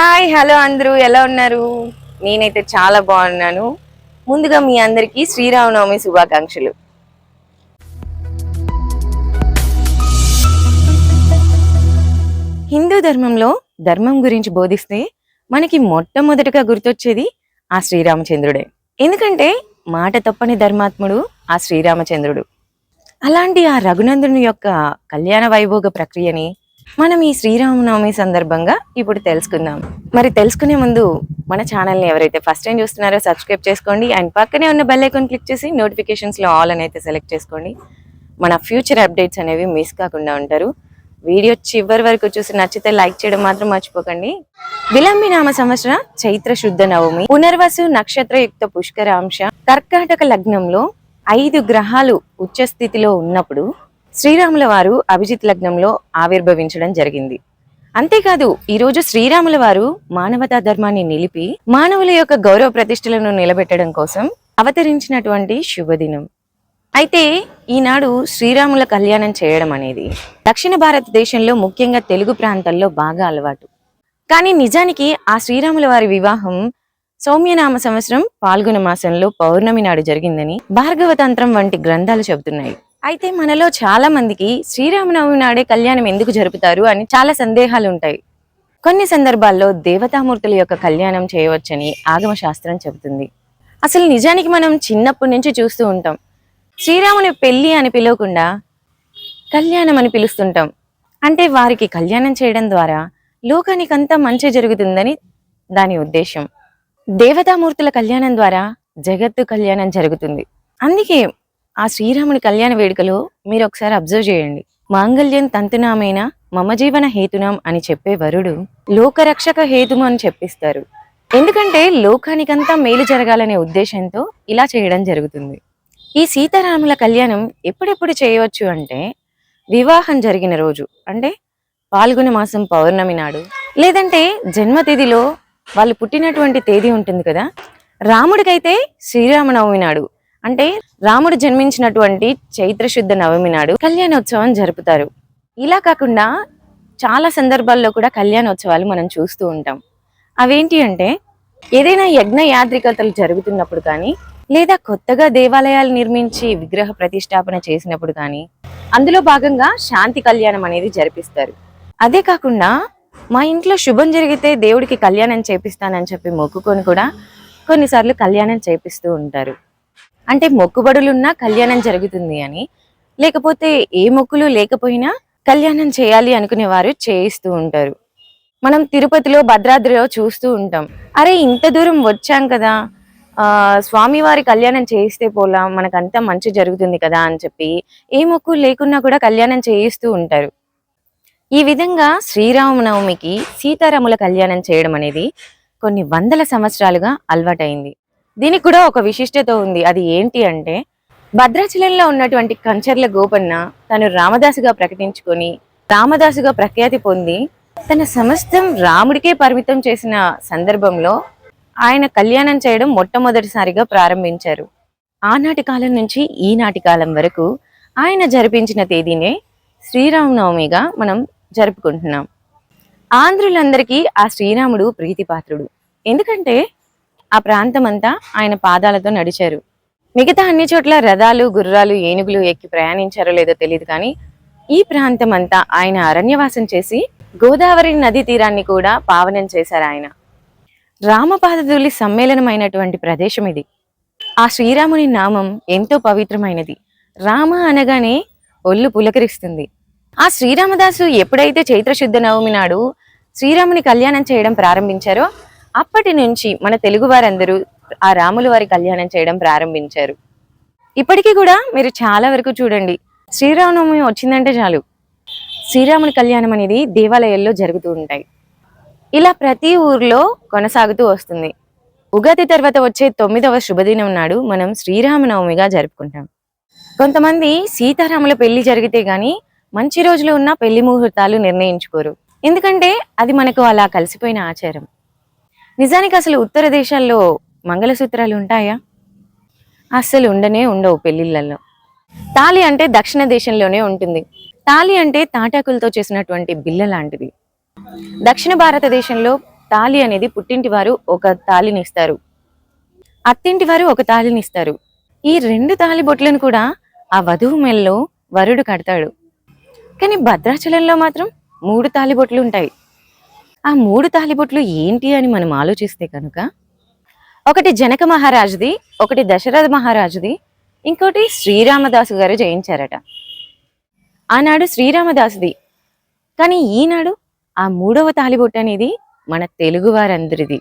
Hi hello అందరూ. ఎలా ఉన్నారు? నేనైతే చాలా బాగున్నాను. ముందుగా మీ అందరికీ శ్రీరామనవమి శుభాకాంక్షలు. హిందూ ధర్మంలో ధర్మం గురించి బోధిస్తే మనకి మొట్టమొదటిగా గుర్తొచ్చేది ఆ శ్రీరామచంద్రుడే. ఎందుకంటే మాట తప్పని ధర్మాత్ముడు ఆ శ్రీరామచంద్రుడు. అలాంటి ఆ రఘునందుని యొక్క కళ్యాణ వైభోగ ప్రక్రియని మనం ఈ శ్రీరామనవమి సందర్భంగా ఇప్పుడు తెలుసుకుందాం. మరి తెలుసుకునే ముందు మన ఛానల్ని ఎవరైతే ఫస్ట్ టైం చూస్తున్నారో సబ్స్క్రైబ్ చేసుకోండి. అండ్ పక్కనే ఉన్న బెల్ ఐకాన్ క్లిక్ చేసి నోటిఫికేషన్స్లో ఆల్ అని అయితే సెలెక్ట్ చేసుకోండి. మన ఫ్యూచర్ అప్డేట్స్ అనేవి మిస్ కాకుండా ఉంటారు. వీడియో చివరి వరకు చూసి నచ్చితే లైక్ చేయడం మాత్రం మర్చిపోకండి. విలంబి నామ సంవత్సర చైత్ర శుద్ధ నవమి పునర్వసు నక్షత్రయుక్త పుష్కరాంశ కర్కాటక లగ్నంలో ఐదు గ్రహాలు ఉచ్చ స్థితిలో ఉన్నప్పుడు శ్రీరాముల వారు అభిజిత్ లగ్నంలో ఆవిర్భవించడం జరిగింది. అంతేకాదు ఈ రోజు శ్రీరాముల వారు మానవతా ధర్మాన్ని నిలిపి మానవుల యొక్క గౌరవ ప్రతిష్టలను నిలబెట్టడం కోసం అవతరించినటువంటి శుభదినం. అయితే ఈనాడు శ్రీరాముల కళ్యాణం చేయడం అనేది దక్షిణ భారతదేశంలో ముఖ్యంగా తెలుగు ప్రాంతాల్లో బాగా అలవాటు. కానీ నిజానికి ఆ శ్రీరాముల వారి వివాహం సౌమ్యనామ సంవత్సరం పాల్గొన మాసంలో పౌర్ణమి నాడు జరిగిందని భార్గవతంత్రం వంటి గ్రంథాలు చెబుతున్నాయి. అయితే మనలో చాలా మందికి శ్రీరామనవమి నాడే కళ్యాణం ఎందుకు జరుపుతారు అని చాలా సందేహాలు ఉంటాయి కొన్ని సందర్భాల్లో దేవతామూర్తుల యొక్క కళ్యాణం చేయవచ్చని ఆగమ శాస్త్రం చెబుతుంది. అసలు నిజానికి మనం చిన్నప్పటి నుంచి చూస్తూ ఉంటాం. శ్రీరాముని పెళ్ళి అని పిలవకుండా కళ్యాణం అని పిలుస్తుంటాం. అంటే వారికి కళ్యాణం చేయడం ద్వారా లోకానికంతా మంచి జరుగుతుందని దాని ఉద్దేశం దేవతామూర్తుల కళ్యాణం ద్వారా జగత్తు కళ్యాణం జరుగుతుంది. అందుకే ఆ శ్రీరాముని కళ్యాణ వేడుకలో మీరు ఒకసారి అబ్జర్వ్ చేయండి. మాంగళ్యం తంతునామైన మమ జీవన హేతునాం అని చెప్పే వరుడు లోకరక్షక హేతుము అని చెప్పిస్తారు. ఎందుకంటే లోకానికంతా మేలు జరగాలనే ఉద్దేశంతో ఇలా చేయడం జరుగుతుంది. ఈ సీతారాముల కళ్యాణం ఎప్పుడెప్పుడు చేయవచ్చు అంటే వివాహం జరిగిన రోజు అంటే పాల్గొన మాసం పౌర్ణమి నాడు. లేదంటే జన్మతిథిలో వాళ్ళు పుట్టినటువంటి తేదీ ఉంటుంది కదా రాముడికైతే శ్రీరామనవమి నాడు అంటే రాముడు జన్మించినటువంటి చైత్రశుద్ధ నవమి నాడు కళ్యాణోత్సవం జరుపుతారు. ఇలా కాకుండా చాలా సందర్భాల్లో కూడా కళ్యాణోత్సవాలు మనం చూస్తూ ఉంటాం. అవేంటి అంటే ఏదైనా యజ్ఞ యాత్రికతలు జరుగుతున్నప్పుడు కానీ లేదా కొత్తగా దేవాలయాలు నిర్మించి విగ్రహ ప్రతిష్టాపన చేసినప్పుడు కానీ అందులో భాగంగా శాంతి కళ్యాణం అనేది జరిపిస్తారు. అదే కాకుండా మా ఇంట్లో శుభం జరిగితే దేవుడికి కళ్యాణం చేపిస్తానని చెప్పి మొక్కుకొని కూడా కొన్నిసార్లు కళ్యాణం చేపిస్తూ ఉంటారు. అంటే మొక్కుబడులున్నా కళ్యాణం జరుగుతుంది అని. లేకపోతే ఏ మొక్కులు లేకపోయినా కళ్యాణం చేయాలి అనుకునే వారు చేయిస్తూ ఉంటారు. మనం తిరుపతిలో భద్రాద్రిలో చూస్తూ ఉంటాం. అరే ఇంత దూరం వచ్చాం కదా. ఆ స్వామివారి కళ్యాణం చేయిస్తే పోలా మనకంతా మంచి జరుగుతుంది కదా అని చెప్పి ఏ మొక్కు లేకున్నా కూడా కళ్యాణం చేయిస్తూ ఉంటారు. ఈ విధంగా శ్రీరామనవమికి సీతారాముల కళ్యాణం చేయడం అనేది కొన్ని వందల సంవత్సరాలుగా అలవాటైంది. దీనికి కూడా ఒక విశిష్టత ఉంది. అది ఏంటి అంటే భద్రాచలంలో ఉన్నటువంటి కంచర్ల గోపన్న తను రామదాసుగా ప్రకటించుకొని రామదాసుగా ప్రఖ్యాతి పొంది తన సమస్తం రాముడికే పరిమితం చేసిన సందర్భంలో ఆయన కళ్యాణం చేయడం మొట్టమొదటిసారిగా ప్రారంభించారు. ఆనాటి కాలం నుంచి ఈనాటి కాలం వరకు ఆయన జరిపించిన తేదీనే శ్రీరామనవమిగా మనం జరుపుకుంటున్నాం. ఆంధ్రులందరికీ ఆ శ్రీరాముడు ప్రీతిపాత్రుడు. ఎందుకంటే ఆ ప్రాంతమంతా ఆయన పాదాలతో నడిచారు. మిగతా అన్ని చోట్ల రథాలు గుర్రాలు ఏనుగులు ఎక్కి ప్రయాణించారో లేదో తెలియదు కానీ ఈ ప్రాంతం అంతా ఆయన అరణ్యవాసం చేసి గోదావరి నదీ తీరాన్ని కూడా పావనం చేశారు ఆయన. రామపాదధూలి సమ్మేళనమైనటువంటి ప్రదేశం ఇది. ఆ శ్రీరాముని నామం ఎంతో పవిత్రమైనది. రామ అనగానే ఒళ్ళు పులకరిస్తుంది. ఆ శ్రీరామదాసు ఎప్పుడైతే చైత్రశుద్ధ నవమి నాడు శ్రీరాముని కళ్యాణం చేయడం ప్రారంభించారో అప్పటి నుంచి మన తెలుగు వారందరూ ఆ రాముల వారి కళ్యాణం చేయడం ప్రారంభించారు. ఇప్పటికీ కూడా మీరు చాలా వరకు చూడండి. శ్రీరామనవమి వచ్చిందంటే చాలు. శ్రీరాముని కళ్యాణం అనేది దేవాలయాల్లో జరుగుతూ ఉంటాయి. ఇలా ప్రతి ఊర్లో కొనసాగుతూ వస్తుంది. ఉగాది తర్వాత వచ్చే తొమ్మిదవ శుభదినం నాడు మనం శ్రీరామనవమిగా జరుపుకుంటాం. కొంతమంది సీతారాముల పెళ్ళి జరిగితే గాని మంచి రోజులు ఉన్న పెళ్ళి ముహూర్తాలు నిర్ణయించుకోరు. ఎందుకంటే అది మనకు అలా కలిసిపోయిన ఆచారం. నిజానికి అసలు ఉత్తర దేశాల్లో మంగళసూత్రాలు ఉంటాయా? అస్సలు ఉండనే ఉండవు పెళ్ళిళ్ళల్లో తాళి అంటే దక్షిణ దేశంలోనే ఉంటుంది. తాళి అంటే తాటాకులతో చేసినటువంటి బిల్ల లాంటిది. దక్షిణ భారతదేశంలో తాళి అనేది పుట్టింటి వారు ఒక తాళిని ఇస్తారు. అత్తింటి వారు ఒక తాళిని ఇస్తారు. ఈ రెండు తాళి బొట్లను కూడా ఆ వధువు మెల్లో వరుడు కడతాడు. కానీ భద్రాచలంలో మాత్రం మూడు తాలిబొట్లు ఉంటాయి. ఆ మూడు తాలిబొట్లు ఏంటి అని మనం ఆలోచిస్తే కనుక ఒకటి జనక మహారాజుది ఒకటి దశరథ మహారాజుది ఇంకోటి శ్రీరామదాసు గారు జయించారట. ఆనాడు శ్రీరామదాసుది. కానీ ఈనాడు ఆ మూడవ తాలిబొట్టు అనేది మన తెలుగు వారందరిది.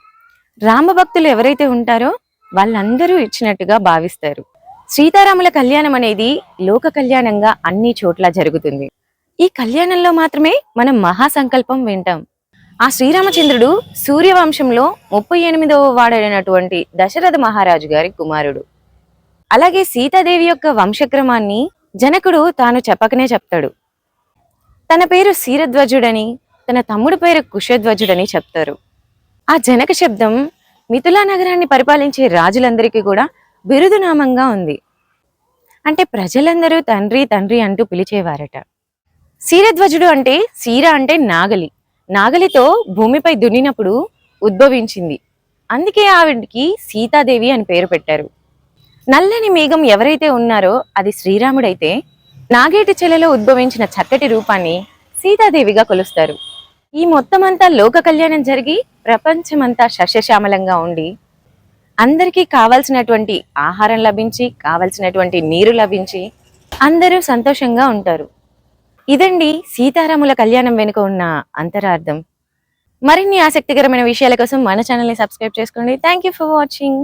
రామభక్తులు ఎవరైతే ఉంటారో వాళ్ళందరూ ఇచ్చినట్టుగా భావిస్తారు. సీతారాముల కళ్యాణం అనేది లోక కళ్యాణంగా అన్ని చోట్ల జరుగుతుంది. ఈ కళ్యాణంలో మాత్రమే మనం మహాసంకల్పం వింటాం. ఆ శ్రీరామచంద్రుడు సూర్యవంశంలో ముప్పై ఎనిమిదవ వాడైనటువంటి దశరథ మహారాజు గారి కుమారుడు. అలాగే సీతాదేవి యొక్క వంశక్రమాన్ని జనకుడు తాను చెప్పకనే చెప్తాడు. తన పేరు శీరధ్వజుడని తన తమ్ముడు పేరు కుశధ్వజుడని చెప్తారు. ఆ జనక శబ్దం మిథులా నగరాన్ని పరిపాలించే రాజులందరికీ కూడా బిరుదునామంగా ఉంది. అంటే ప్రజలందరూ తండ్రి తండ్రి అంటూ పిలిచేవారట. శీరధ్వజుడు అంటే సీర అంటే నాగలి. నాగలితో భూమిపై దున్నినప్పుడు ఉద్భవించింది. అందుకే ఆవిడికి సీతాదేవి అని పేరు పెట్టారు. నల్లని మేఘం ఎవరైతే ఉన్నారో అది శ్రీరాముడైతే నాగేటి చెలలో ఉద్భవించిన చక్కటి రూపాన్ని సీతాదేవిగా కొలుస్తారు. ఈ మొత్తమంతా లోక కళ్యాణం జరిగి ప్రపంచమంతా సస్యశ్యామలంగా ఉండి అందరికీ కావాల్సినటువంటి ఆహారం లభించి కావాల్సినటువంటి నీరు లభించి అందరూ సంతోషంగా ఉంటారు. ఇదండి సీతారాముల కళ్యాణం వెనుక ఉన్న అంతరార్థం. మరిన్ని ఆసక్తికరమైన విషయాల కోసం మన ఛానల్ని సబ్స్క్రైబ్ చేసుకోండి. Thank you for watching